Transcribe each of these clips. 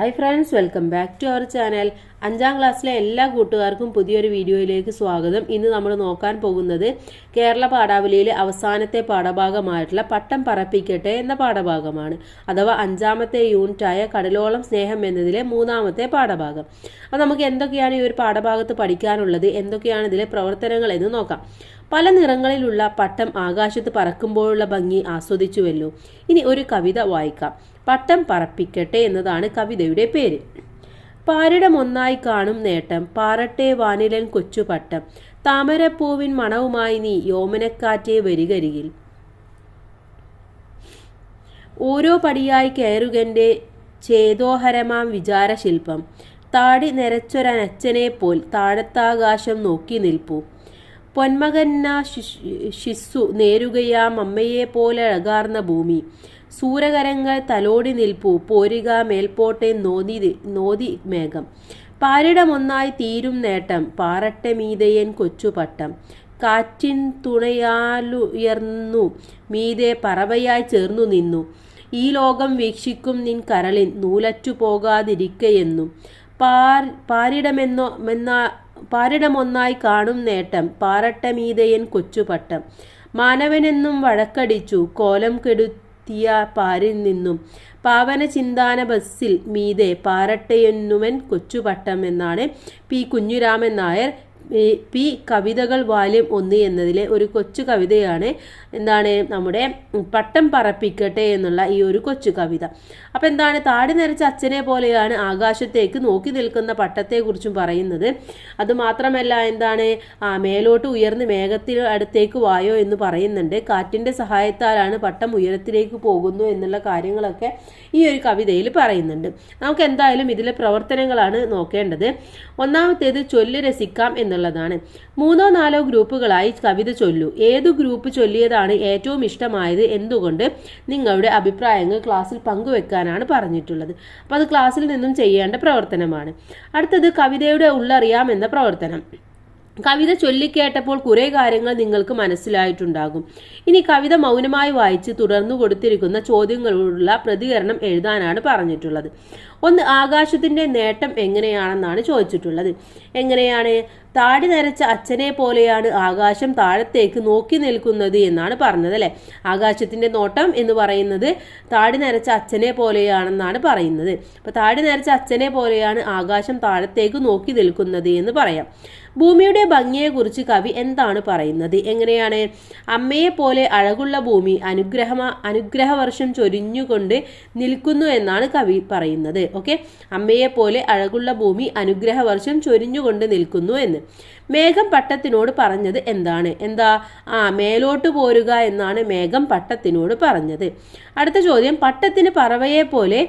Hi friends welcome back to our channel അഞ്ചാം ക്ലാസ്സിലെ എല്ലാ കൂട്ടുകാർക്കും പുതിയൊരു വീഡിയോയിലേക്ക് സ്വാഗതം. ഇന്ന് നമ്മൾ നോക്കാൻ പോകുന്നത് കേരള പാഠാവലിയിലെ അവസാനത്തെ പാഠഭാഗമായിട്ടുള്ള പട്ടം പറപ്പിക്കട്ടെ എന്ന പാഠഭാഗമാണ് അഥവാ അഞ്ചാമത്തെ യൂണിറ്റായ കടലോളം സ്നേഹം എന്നതിലെ മൂന്നാമത്തെ പാഠഭാഗം. അപ്പോൾ നമുക്ക് എന്തൊക്കെയാണ് ഈ ഒരു പാഠഭാഗത്ത് പഠിക്കാനുള്ളത് എന്തൊക്കെയാണ് ഇതിലെ പ്രവർത്തനങ്ങൾ എന്ന് നോക്കാം. പല നിറങ്ങളിലുള്ള പട്ടം ആകാശത്ത് പറക്കുമ്പോഴുള്ള ഭംഗി ആസ്വദിച്ചുവല്ലോ. ഇനി ഒരു കവിത വായിക്കാം. പട്ടം പറപ്പിക്കട്ടെ എന്നതാണ് കവിതയുടെ പേര്. പാരിടം ഒന്നായി കാണും നേട്ടം പാറട്ടെ വാനിലൻ കൊച്ചു പട്ടം താമരപ്പൂവിൻ മണവുമായി നീ യോമനക്കാറ്റെ വരികരികിൽ. ഓരോ പടിയായി കയറുകന്റെ ചേതോഹരമാം വിചാരശില്പം താടി നിരച്ചൊരനച്ഛനെ പോൽ താഴത്താകാശം നോക്കി നിൽപ്പു. പൊന്മകന്ന ശിശു നേരുകയാം അമ്മയെ പോലെ അഴകാർന്ന ഭൂമി സൂരകരങ്ങൾ തലോടി നിൽപ്പു പോരുക മേൽപോട്ടെ നോതി നോതി മേഘം. പാരിടമൊന്നായി തീരും നേട്ടം പാറട്ടെ മീതയൻ കൊച്ചുപട്ടം. കാറ്റിൻ തുണയാലുയർന്നു മീതെ പറവയായി ചേർന്നു നിന്നു. ഈ ലോകം വീക്ഷിക്കും നിൻ കരളിൻ നൂലറ്റു പോകാതിരിക്കയെന്നും. പാർ പാരിടമെന്നോ എന്നാ പാരിടമൊന്നായി കാണും നേട്ടം പാറട്ടമീതയൻ കൊച്ചുപട്ടം. മാനവനെന്നും വഴക്കടിച്ചു കോലം കെടുത്തിയ പാരിൽ നിന്നും പാവന ചിന്താന ബസ്സിൽ മീതെ പാരട്ടയെന്നുവൻ കൊച്ചുപട്ടം എന്നാണ് പി കുഞ്ഞുരാമൻ നായർ പി കവിതകൾ വാല്യം ഒന്ന് എന്നതിലെ ഒരു കൊച്ചു കവിതയാണ്. എന്താണ് നമ്മുടെ പട്ടം പറപ്പിക്കട്ടെ എന്നുള്ള ഈ ഒരു കൊച്ചു കവിത. അപ്പോൾ എന്താണ് താടി നിറച്ച അച്ഛനെ പോലെയാണ് ആകാശത്തേക്ക് നോക്കി നിൽക്കുന്ന പട്ടത്തെക്കുറിച്ചും പറയുന്നത്. അതുമാത്രമല്ല എന്താണ് ആ മേലോട്ട് ഉയർന്ന് മേഘത്തിന് അടുത്തേക്ക് വായോ എന്ന് പറയുന്നുണ്ട്. കാറ്റിന്റെ സഹായത്താലാണ് പട്ടം ഉയരത്തിലേക്ക് പോകുന്നു എന്നുള്ള കാര്യങ്ങളൊക്കെ ഈ ഒരു കവിതയിൽ പറയുന്നുണ്ട്. നമുക്ക് എന്തായാലും ഇതിലെ പ്രവർത്തനങ്ങളാണ് നോക്കേണ്ടത്. ഒന്നാമത്തേത് ചൊല്ല് രസിക്കാം എന്നുള്ളതാണ്. മൂന്നോ നാലോ ഗ്രൂപ്പുകളായി കവിത ചൊല്ലു. ഏത് ഗ്രൂപ്പ് ചൊല്ലിയതാണ് ഏറ്റവും ഇഷ്ടമായത് എന്തുകൊണ്ട് നിങ്ങളുടെ അഭിപ്രായങ്ങൾ ക്ലാസ്സിൽ പങ്കുവെക്കാനാണ് പറഞ്ഞിട്ടുള്ളത്. അപ്പോൾ അത് ക്ലാസ്സിൽ നിന്നും ചെയ്യേണ്ട പ്രവർത്തനമാണ്. അടുത്തത് കവിതയുടെ ഉള്ളറിയാം എന്ന പ്രവർത്തനം. കവിത ചൊല്ലിക്കേട്ടപ്പോൾ കുറേ കാര്യങ്ങൾ നിങ്ങൾക്ക് മനസ്സിലായിട്ടുണ്ടാകും. ഇനി കവിത മൗനമായി വായിച്ച് തുടർന്നു കൊടുത്തിരിക്കുന്ന ചോദ്യങ്ങളോടുള്ള പ്രതികരണം എഴുതാനാണ് പറഞ്ഞിട്ടുള്ളത്. ഒന്ന് ആകാശത്തിന്റെ നേട്ടം എങ്ങനെയാണെന്നാണ് ചോദിച്ചിട്ടുള്ളത്. എങ്ങനെയാണ്? താടി നരച്ച അച്ഛനെ പോലെയാണ് ആകാശം താഴത്തേക്ക് നോക്കി നിൽക്കുന്നത് എന്നാണ് പറഞ്ഞത് അല്ലെ? ആകാശത്തിന്റെ നോട്ടം എന്ന് പറയുന്നത് താടി നരച്ച അച്ഛനെ പോലെയാണെന്നാണ് പറയുന്നത്. അപ്പോൾ താടി നരച്ച അച്ഛനെ പോലെയാണ് ആകാശം താഴത്തേക്ക് നോക്കി നിൽക്കുന്നത് എന്ന് പറയാം. ഭൂമിയുടെ ഭംഗിയെക്കുറിച്ച് കവി എന്താണ് പറയുന്നത്? എങ്ങനെയാണ്? അമ്മയെ പോലെ അഴകുള്ള ഭൂമി അനുഗ്രഹ അനുഗ്രഹവർഷം ചൊരിഞ്ഞുകൊണ്ട് നിൽക്കുന്നു എന്നാണ് കവി പറയുന്നത്. ഓക്കെ? അമ്മയെപ്പോലെ അഴകുള്ള ഭൂമി അനുഗ്രഹവർഷം ചൊരിഞ്ഞുകൊണ്ട് നിൽക്കുന്നു എന്ന്. മേഘം പട്ടത്തിനോട് പറഞ്ഞത് എന്താണ്? എന്താ? ആ മേലോട്ട് പോരുക എന്നാണ് മേഘം പട്ടത്തിനോട് പറഞ്ഞത്. അടുത്ത ചോദ്യം പട്ടത്തിന് പറവയെ പോലെ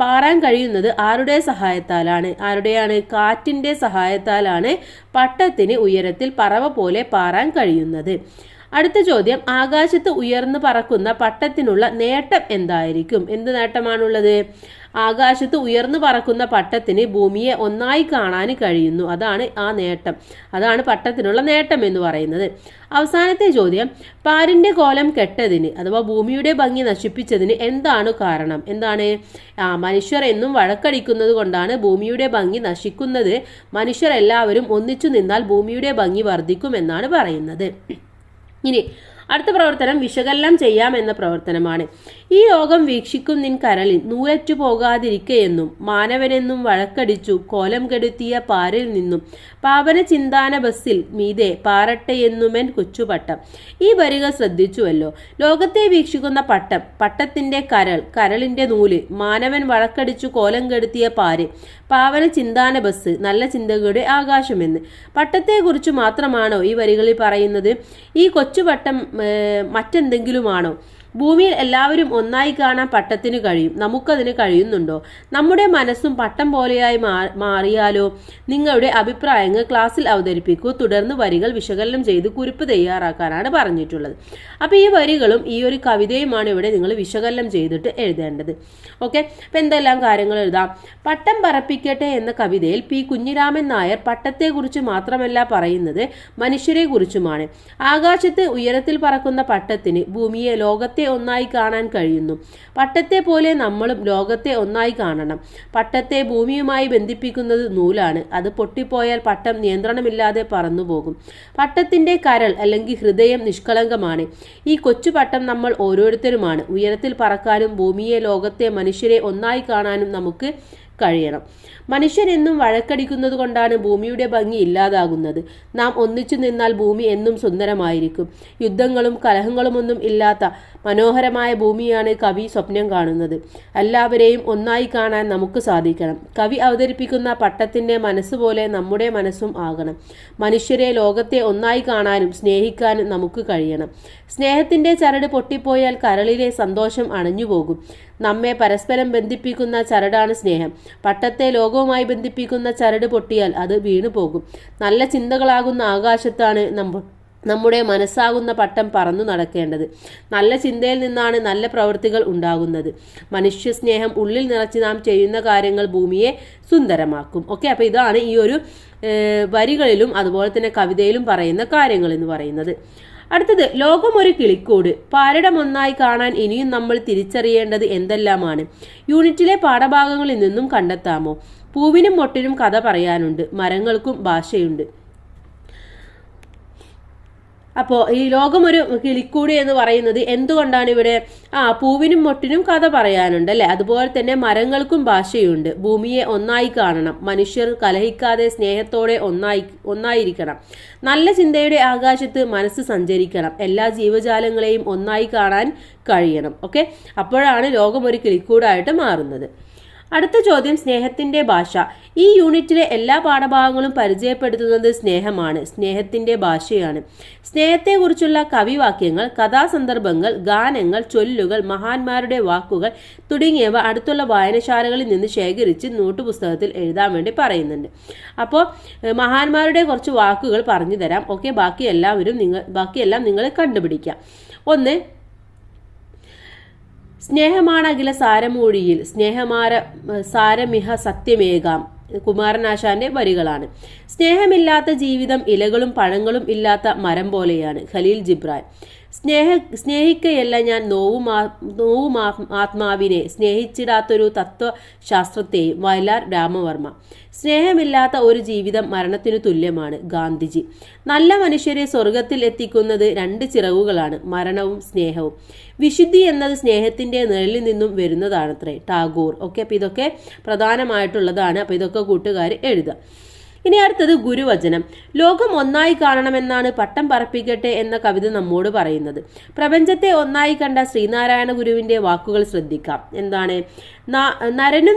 പാറാൻ കഴിയുന്നത് ആരുടെ സഹായത്താലാണ്? ആരുടെയാണ്? കാറ്റിന്റെ സഹായത്താലാണ് പട്ടത്തിന് ഉയരത്തിൽ പറവ പോലെ പാറാൻ കഴിയുന്നത്. അടുത്ത ചോദ്യം ആകാശത്ത് ഉയർന്നു പറക്കുന്ന പട്ടത്തിനുള്ള നേട്ടം എന്തായിരിക്കും? എന്ത് നേട്ടമാണുള്ളത്? ആകാശത്ത് ഉയർന്നു പറക്കുന്ന പട്ടത്തിന് ഭൂമിയെ ഒന്നായി കാണാൻ കഴിയുന്നു. അതാണ് ആ നേട്ടം. അതാണ് പട്ടത്തിനുള്ള നേട്ടം എന്ന് പറയുന്നത്. അവസാനത്തെ ചോദ്യം പാരിന്റെ കോലം കെട്ടതിന് അഥവാ ഭൂമിയുടെ ഭംഗി നശിപ്പിച്ചതിന് എന്താണ് കാരണം? എന്താണ്? ആ മനുഷ്യർ എന്നും വഴക്കടിക്കുന്നത് കൊണ്ടാണ് ഭൂമിയുടെ ഭംഗി നശിക്കുന്നത്. മനുഷ്യർ എല്ലാവരും ഒന്നിച്ചു നിന്നാൽ ഭൂമിയുടെ ഭംഗി വർദ്ധിക്കുമെന്നാണ് പറയുന്നത്. ഇനി അടുത്ത പ്രവർത്തനം വിശകലനം ചെയ്യാം എന്ന പ്രവർത്തനമാണ്. ഈ യോഗം വീക്ഷിക്കും നിൻ കരളിൽ. നൂലറ്റു പോകാതിരിക്കയെന്നും മാനവനെന്നും വഴക്കടിച്ചു കോലം കെടുത്തിയ പാരിൽ നിന്നും. പാവന ചിന്താന ബസ്സിൽ മീതെ പാറട്ടെയെന്നുമെൻ കൊച്ചുപട്ടം. ഈ വരിക ശ്രദ്ധിച്ചുവല്ലോ. ലോകത്തെ വീക്ഷിക്കുന്ന പട്ടം പട്ടത്തിന്റെ കരൾ കരളിന്റെ നൂൽ മാനവൻ വഴക്കടിച്ചു കോലം കെടുത്തിയ പാര് പാവന ചിന്താന ബസ് നല്ല ചിന്തകളുടെ ആകാശമെന്ന്. പട്ടത്തെക്കുറിച്ച് മാത്രമാണോ ഈ വരികളിൽ പറയുന്നത്? ഈ കൊച്ചുപട്ടം മറ്റെന്തെങ്കിലുമാണോ? ഭൂമിയിൽ എല്ലാവരും ഒന്നായി കാണാൻ പട്ടത്തിന് കഴിയും. നമുക്കതിന് കഴിയുന്നുണ്ടോ? നമ്മുടെ മനസ്സും പട്ടം പോലെയായി മാറിയാലോ? നിങ്ങളുടെ അഭിപ്രായങ്ങൾ ക്ലാസ്സിൽ അവതരിപ്പിക്കൂ. തുടർന്ന് വരികൾ വിശകലനം ചെയ്ത് കുറിപ്പ് തയ്യാറാക്കാനാണ് പറഞ്ഞിട്ടുള്ളത്. അപ്പോൾ ഈ വരികളും ഈ ഒരു കവിതയുമാണ് ഇവിടെ നിങ്ങൾ വിശകലനം ചെയ്തിട്ട് എഴുതേണ്ടത്. ഓക്കെ? അപ്പം എന്തെല്ലാം കാര്യങ്ങൾ എഴുതാം? പട്ടം പറപ്പിക്കട്ടെ എന്ന കവിതയിൽ പി. കുഞ്ഞിരാമൻ നായർ പട്ടത്തെക്കുറിച്ച് മാത്രമല്ല പറയുന്നത് മനുഷ്യരെ കുറിച്ചുമാണ് ആകാശത്ത് ഉയരത്തിൽ പറക്കുന്ന പട്ടത്തിന് ഭൂമിയെ ലോകത്തെ ലോകത്തെ ഒന്നായി കാണാൻ കഴിയുന്നു. പട്ടത്തെ പോലെ നമ്മളും ലോകത്തെ ഒന്നായി കാണണം. പട്ടത്തെ ഭൂമിയുമായി ബന്ധിപ്പിക്കുന്നത് നൂലാണ്. അത് പൊട്ടിപ്പോയാൽ പട്ടം നിയന്ത്രണമില്ലാതെ പറന്നുപോകും. പട്ടത്തിന്റെ കരൾ അല്ലെങ്കിൽ ഹൃദയം നിഷ്കളങ്കമാണ്. ഈ കൊച്ചു പട്ടം നമ്മൾ ഓരോരുത്തരുമാണ്. ഉയരത്തിൽ പറക്കാനും ഭൂമിയെ ലോകത്തെ മനുഷ്യരെ ഒന്നായി കാണാനും നമുക്ക് കഴിയണം. മനുഷ്യരെന്നും വഴക്കടിക്കുന്നത് കൊണ്ടാണ് ഭൂമിയുടെ ഭംഗി ഇല്ലാതാകുന്നത്. നാം ഒന്നിച്ചു നിന്നാൽ ഭൂമി എന്നും സുന്ദരമായിരിക്കും. യുദ്ധങ്ങളും കലഹങ്ങളുമൊന്നും ഇല്ലാത്ത മനോഹരമായ ഭൂമിയാണ് കവി സ്വപ്നം കാണുന്നത്. എല്ലാവരെയും ഒന്നായി കാണാൻ നമുക്ക് സാധിക്കണം. കവി അവതരിപ്പിക്കുന്ന പട്ടത്തിന്റെ മനസ്സ് പോലെ നമ്മുടെ മനസ്സും ആകണം. മനുഷ്യരെ ലോകത്തെ ഒന്നായി കാണാനും സ്നേഹിക്കാനും നമുക്ക് കഴിയണം. സ്നേഹത്തിന്റെ ചരട് പൊട്ടിപ്പോയാൽ കരളിലെ സന്തോഷം അണഞ്ഞുപോകും. നമ്മെ പരസ്പരം ബന്ധിപ്പിക്കുന്ന ചരടാണ് സ്നേഹം. പട്ടത്തെ ലോകവുമായി ബന്ധിപ്പിക്കുന്ന ചരട് പൊട്ടിയാൽ അത് വീണു പോകും നല്ല ചിന്തകളാകുന്ന ആകാശത്താണ് നമ്മൾ നമ്മുടെ മനസ്സാകുന്ന പട്ടം പറന്നു നടക്കേണ്ടത്. നല്ല ചിന്തയിൽ നിന്നാണ് നല്ല പ്രവൃത്തികൾ ഉണ്ടാകുന്നത്. മനുഷ്യ സ്നേഹം ഉള്ളിൽ നിറച്ച് നാം ചെയ്യുന്ന കാര്യങ്ങൾ ഭൂമിയെ സുന്ദരമാക്കും. ഓക്കെ അപ്പോൾ ഇതാണ് ഈ ഒരു വരികളിലും അതുപോലെ തന്നെ കവിതയിലും പറയുന്ന കാര്യങ്ങൾ എന്ന് പറയുന്നത്. അടുത്തത് ലോകമൊരു കിളിക്കൂട്. പാരടം കാണാൻ ഇനിയും നമ്മൾ തിരിച്ചറിയേണ്ടത് എന്തെല്ലാമാണ്? യൂണിറ്റിലെ പാഠഭാഗങ്ങളിൽ നിന്നും കണ്ടെത്താമോ? പൂവിനും മൊട്ടിനും കഥ പറയാനുണ്ട്. മരങ്ങൾക്കും ഭാഷയുണ്ട്. അപ്പോൾ ഈ ലോകം ഒരു കിളിക്കൂടി എന്ന് പറയുന്നത് എന്തുകൊണ്ടാണ് ഇവിടെ? ആ പൂവിനും മൊട്ടിനും കഥ പറയാനുണ്ട് അല്ലേ? അതുപോലെ തന്നെ മരങ്ങൾക്കും ഭാഷയുണ്ട്. ഭൂമിയെ ഒന്നായി കാണണം. മനുഷ്യർ കലഹിക്കാതെ സ്നേഹത്തോടെ ഒന്നായി ഒന്നായിരിക്കണം. നല്ല ചിന്തയുടെ ആകാശത്ത് മനസ്സ് സഞ്ചരിക്കണം. എല്ലാ ജീവജാലങ്ങളെയും ഒന്നായി കാണാൻ കഴിയണം. ഓക്കെ? അപ്പോഴാണ് ലോകം ഒരു കിളിക്കൂടായിട്ട് മാറുന്നത്. അടുത്ത ചോദ്യം സ്നേഹത്തിന്റെ ഭാഷ. ഈ യൂണിറ്റിലെ എല്ലാ പാഠഭാഗങ്ങളും പരിചയപ്പെടുത്തുന്നത് സ്നേഹമാണ്. സ്നേഹത്തിന്റെ ഭാഷയാണ്. സ്നേഹത്തെക്കുറിച്ചുള്ള കവിവാക്യങ്ങൾ കഥാസന്ദർഭങ്ങൾ ഗാനങ്ങൾ ചൊല്ലുകൾ മഹാന്മാരുടെ വാക്കുകൾ തുടങ്ങിയവ അടുത്തുള്ള വായനശാലകളിൽ നിന്ന് ശേഖരിച്ച് നോട്ടുപുസ്തകത്തിൽ എഴുതാൻ വേണ്ടി പറയുന്നുണ്ട്. അപ്പോൾ മഹാന്മാരുടെ കുറച്ച് വാക്കുകൾ പറഞ്ഞു തരാം ഓക്കെ ബാക്കി എല്ലാവരും നിങ്ങൾ ബാക്കിയെല്ലാം നിങ്ങൾ കണ്ടുപിടിക്കാം. ഒന്ന് സ്നേഹമാണ് അഖില സാരമൂഴിയിൽ. സ്നേഹമാര സാരമിഹ സത്യമേകാം. കുമാരനാശാന്റെ വരികളാണ്. സ്നേഹമില്ലാത്ത ജീവിതം ഇലകളും പഴങ്ങളും ഇല്ലാത്ത മരം പോലെയാണ് ഖലീൽ ജിബ്രാൻ. സ്നേഹ സ്നേഹിക്കയല്ല ഞാൻ നോവും നോവും ആത്മാവിനെ സ്നേഹിച്ചിടാത്തൊരു തത്വശാസ്ത്രത്തെയും വയലാർ രാമവർമ്മ. സ്നേഹമില്ലാത്ത ഒരു ജീവിതം മരണത്തിനു തുല്യമാണ് ഗാന്ധിജി. നല്ല മനുഷ്യരെ സ്വർഗത്തിൽ എത്തിക്കുന്നത് രണ്ട് ചിറകുകളാണ് മരണവും സ്നേഹവും. വിശുദ്ധി എന്നത് സ്നേഹത്തിന്റെ നിഴലിൽ നിന്നും വരുന്നതാണത്രേ. ടാഗോർ. ഓക്കെ അപ്പോൾ ഇതൊക്കെ പ്രധാനമായിട്ടുള്ളതാണ്. അപ്പോൾ ഇതൊക്കെ കൂട്ടുകാർ എഴുതുക. ഇനി അടുത്തത് ഗുരുവചനം. ലോകം ഒന്നായി കാണണമെന്നാണ് പട്ടം പറപ്പിക്കട്ടെ എന്ന കവിത നമ്മോട് പറയുന്നത്. പ്രപഞ്ചത്തെ ഒന്നായി കണ്ട ശ്രീനാരായണ ഗുരുവിന്റെ വാക്കുകൾ ശ്രദ്ധിക്കാം. എന്താണ്? നരനും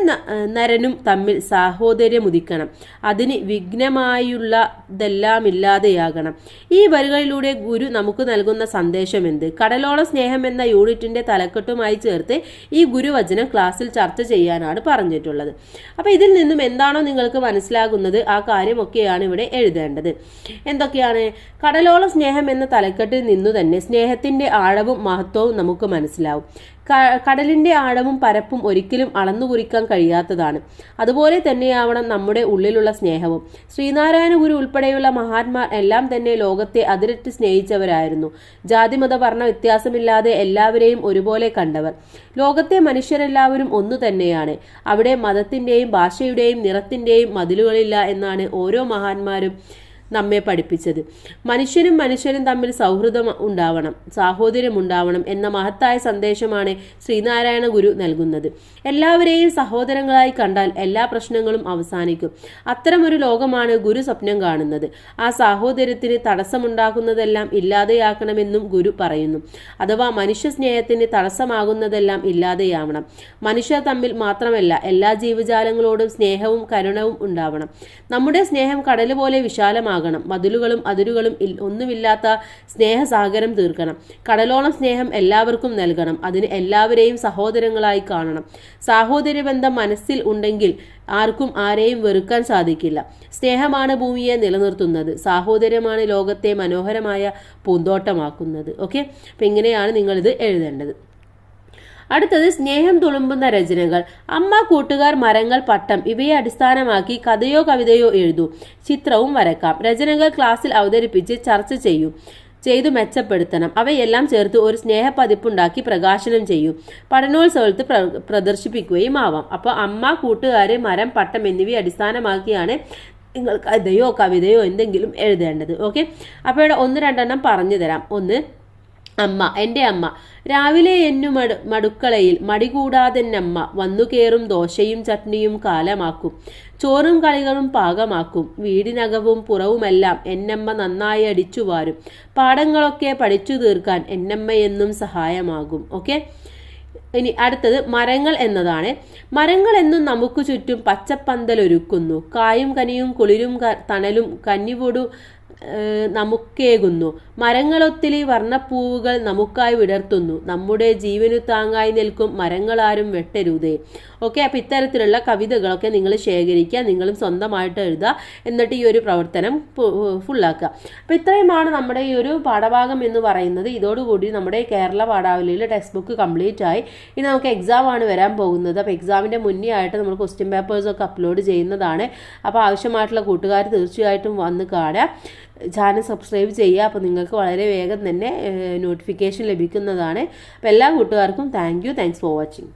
നരനും തമ്മിൽ സാഹോദര്യം ഉദിക്കണം അതിന് വിഘ്നമായുള്ളതെല്ലാമില്ലാതെയാകണം. ഈ വരികളിലൂടെ ഗുരു നമുക്ക് നൽകുന്ന സന്ദേശം എന്ത് കടലോള സ്നേഹം എന്ന യൂണിറ്റിന്റെ തലക്കെട്ടുമായി ചേർത്ത് ഈ ഗുരുവചനം ക്ലാസ്സിൽ ചർച്ച ചെയ്യാനാണ് പറഞ്ഞിട്ടുള്ളത്. അപ്പോൾ ഇതിൽ നിന്നും എന്താണോ നിങ്ങൾക്ക് മനസ്സിലാകുന്നത് ആ കാര്യമൊക്കെയാണ് ഇവിടെ എഴുതേണ്ടത്. എന്തൊക്കെയാണ്? കടലോള സ്നേഹം എന്ന തലക്കെട്ടിൽ നിന്നു തന്നെ സ്നേഹത്തിന്റെ ആഴവും മഹത്വവും നമുക്ക് മനസ്സിലാവും. കടലിന്റെ ആഴവും പരപ്പും ഒരിക്കലും അളന്നു കുറിക്കാൻ കഴിയാത്തതാണ്. അതുപോലെ തന്നെയാവണം നമ്മുടെ ഉള്ളിലുള്ള സ്നേഹവും. ശ്രീനാരായണ ഗുരു ഉൾപ്പെടെയുള്ള മഹാത്മാർ എല്ലാം തന്നെ ലോകത്തെ അതിരറ്റ് സ്നേഹിച്ചവരായിരുന്നു. ജാതി മത വർണ വ്യത്യാസമില്ലാതെ എല്ലാവരെയും ഒരുപോലെ കണ്ടവർ. ലോകത്തെ മനുഷ്യരെല്ലാവരും ഒന്നു തന്നെയാണ് അവിടെ മതത്തിന്റെയും ഭാഷയുടെയും നിറത്തിന്റെയും മതിലുകളില്ല എന്നാണ് ഓരോ മഹാന്മാരും നമ്മെ പഠിപ്പിച്ചത്. മനുഷ്യനും മനുഷ്യനും തമ്മിൽ സൗഹൃദം ഉണ്ടാവണം സാഹോദര്യം ഉണ്ടാവണം എന്ന മഹത്തായ സന്ദേശമാണ് ശ്രീനാരായണ ഗുരു നൽകുന്നത്. എല്ലാവരെയും സഹോദരങ്ങളായി കണ്ടാൽ എല്ലാ പ്രശ്നങ്ങളും അവസാനിക്കും. അത്തരമൊരു ലോകമാണ് ഗുരു സ്വപ്നം കാണുന്നത്. ആ സാഹോദര്യത്തിന് തടസ്സമുണ്ടാക്കുന്നതെല്ലാം ഇല്ലാതെയാക്കണമെന്നും ഗുരു പറയുന്നു. അഥവാ മനുഷ്യ സ്നേഹത്തിന് തടസ്സമാകുന്നതെല്ലാം ഇല്ലാതെയാവണം. മനുഷ്യർ തമ്മിൽ മാത്രമല്ല എല്ലാ ജീവജാലങ്ങളോടും സ്നേഹവും കരുണവും ഉണ്ടാവണം. നമ്മുടെ സ്നേഹം കടൽ പോലെ വിശാലമാകണം മതിലുകളും അതിരുകളും ഒന്നുമില്ലാത്ത സ്നേഹസാഗരം തീർക്കണം. കടലോളം സ്നേഹം എല്ലാവർക്കും നൽകണം. അതിന് എല്ലാവരെയും സഹോദരങ്ങളായി കാണണം. സാഹോദര്യ ബന്ധം മനസ്സിൽ ഉണ്ടെങ്കിൽ ആർക്കും ആരെയും വെറുക്കാൻ സാധിക്കില്ല. സ്നേഹമാണ് ഭൂമിയെ നിലനിർത്തുന്നത്. സാഹോദര്യമാണ് ലോകത്തെ മനോഹരമായ പൂന്തോട്ടമാക്കുന്നത്. ഓക്കെ? അപ്പം ഇങ്ങനെയാണ് നിങ്ങളിത് എഴുതേണ്ടത്. അടുത്തത് സ്നേഹം തുളുമ്പുന്ന രചനകൾ. അമ്മ കൂട്ടുകാർ മരങ്ങൾ പട്ടം ഇവയെ അടിസ്ഥാനമാക്കി കഥയോ കവിതയോ എഴുതൂ. ചിത്രവും വരക്കാം. രചനകൾ ക്ലാസ്സിൽ അവതരിപ്പിച്ച് ചർച്ച ചെയ്യൂ. ചെയ്തു മെച്ചപ്പെടുത്തണം. അവയെല്ലാം ചേർത്ത് ഒരു സ്നേഹപ്പതിപ്പുണ്ടാക്കി പ്രകാശനം ചെയ്യും. പഠനോത്സവത്തിൽ പ്ര പ്രദർശിപ്പിക്കുകയും ആവാം. അപ്പോൾ അമ്മ കൂട്ടുകാര് മരം പട്ടം എന്നിവയെ അടിസ്ഥാനമാക്കിയാണ് നിങ്ങൾ കഥയോ കവിതയോ എന്തെങ്കിലും എഴുതേണ്ടത്. ഓക്കെ? അപ്പോൾ ഇവിടെ ഒന്ന് രണ്ടെണ്ണം പറഞ്ഞു തരാം. ഒന്ന് അമ്മ എന്റെ അമ്മ രാവിലെ എന്നു മടു മടുക്കളയിൽ മടികൂടാതെന്നമ്മ വന്നു കയറും ദോശയും ചട്നിയും കാലമാക്കും. ചോറും കളികളും പാകമാക്കും. വീടിനകവും പുറവുമെല്ലാം എന്നമ്മ നന്നായി അടിച്ചു വാരും. പാഠങ്ങളൊക്കെ പഠിച്ചു തീർക്കാൻ എന്നമ്മ എന്നും സഹായമാകും. ഓക്കെ? ഇനി അടുത്തത് മരങ്ങൾ എന്നതാണ്. മരങ്ങൾ എന്നും നമുക്ക് ചുറ്റും പച്ചപ്പന്തൽ ഒരുക്കുന്നു. കായും കനിയും കുളിരും തണലും കന്നിവൊടു ഏഹ്, നമുക്കേകുന്നു. മരങ്ങളൊത്തിരി വർണപ്പൂവുകൾ നമുക്കായി വിടർത്തുന്നു. നമ്മുടെ ജീവനു താങ്ങായി നിൽക്കും മരങ്ങളാരും വെട്ടരുതേ. ഓക്കെ അപ്പോൾ ഇത്തരത്തിലുള്ള കവിതകളൊക്കെ നിങ്ങൾ ശേഖരിക്കുക നിങ്ങളും സ്വന്തമായിട്ട് എഴുതുക എന്നിട്ട് ഈ ഒരു പ്രവർത്തനം ഫുള്ളാക്കുക അപ്പോൾ ഇത്രയുമാണ് നമ്മുടെ ഈ ഒരു പാഠഭാഗം എന്ന് പറയുന്നത്. ഇതോടുകൂടി നമ്മുടെ കേരള പാഠാവലിയിൽ ടെക്സ്റ്റ് ബുക്ക് കംപ്ലീറ്റ് ആയി ഇനി നമുക്ക് എക്സാം ആണ് വരാൻ പോകുന്നത്. അപ്പോൾ എക്സാമിന്റെ മുന്നേ ആയിട്ട് നമ്മൾ ക്വസ്റ്റ്യൻ പേപ്പേഴ്സൊക്കെ അപ്ലോഡ് ചെയ്യുന്നതാണ്. അപ്പോൾ ആവശ്യമായിട്ടുള്ള കൂട്ടുകാർ തീർച്ചയായിട്ടും വന്ന് കാണുക. ചാനൽ സബ്സ്ക്രൈബ് ചെയ്യുക. അപ്പോൾ നിങ്ങൾക്ക് വളരെ വേഗം തന്നെ നോട്ടിഫിക്കേഷൻ ലഭിക്കുന്നതാണ്. അപ്പോൾ എല്ലാ കൂട്ടുകാർക്കും thank you thanks for watching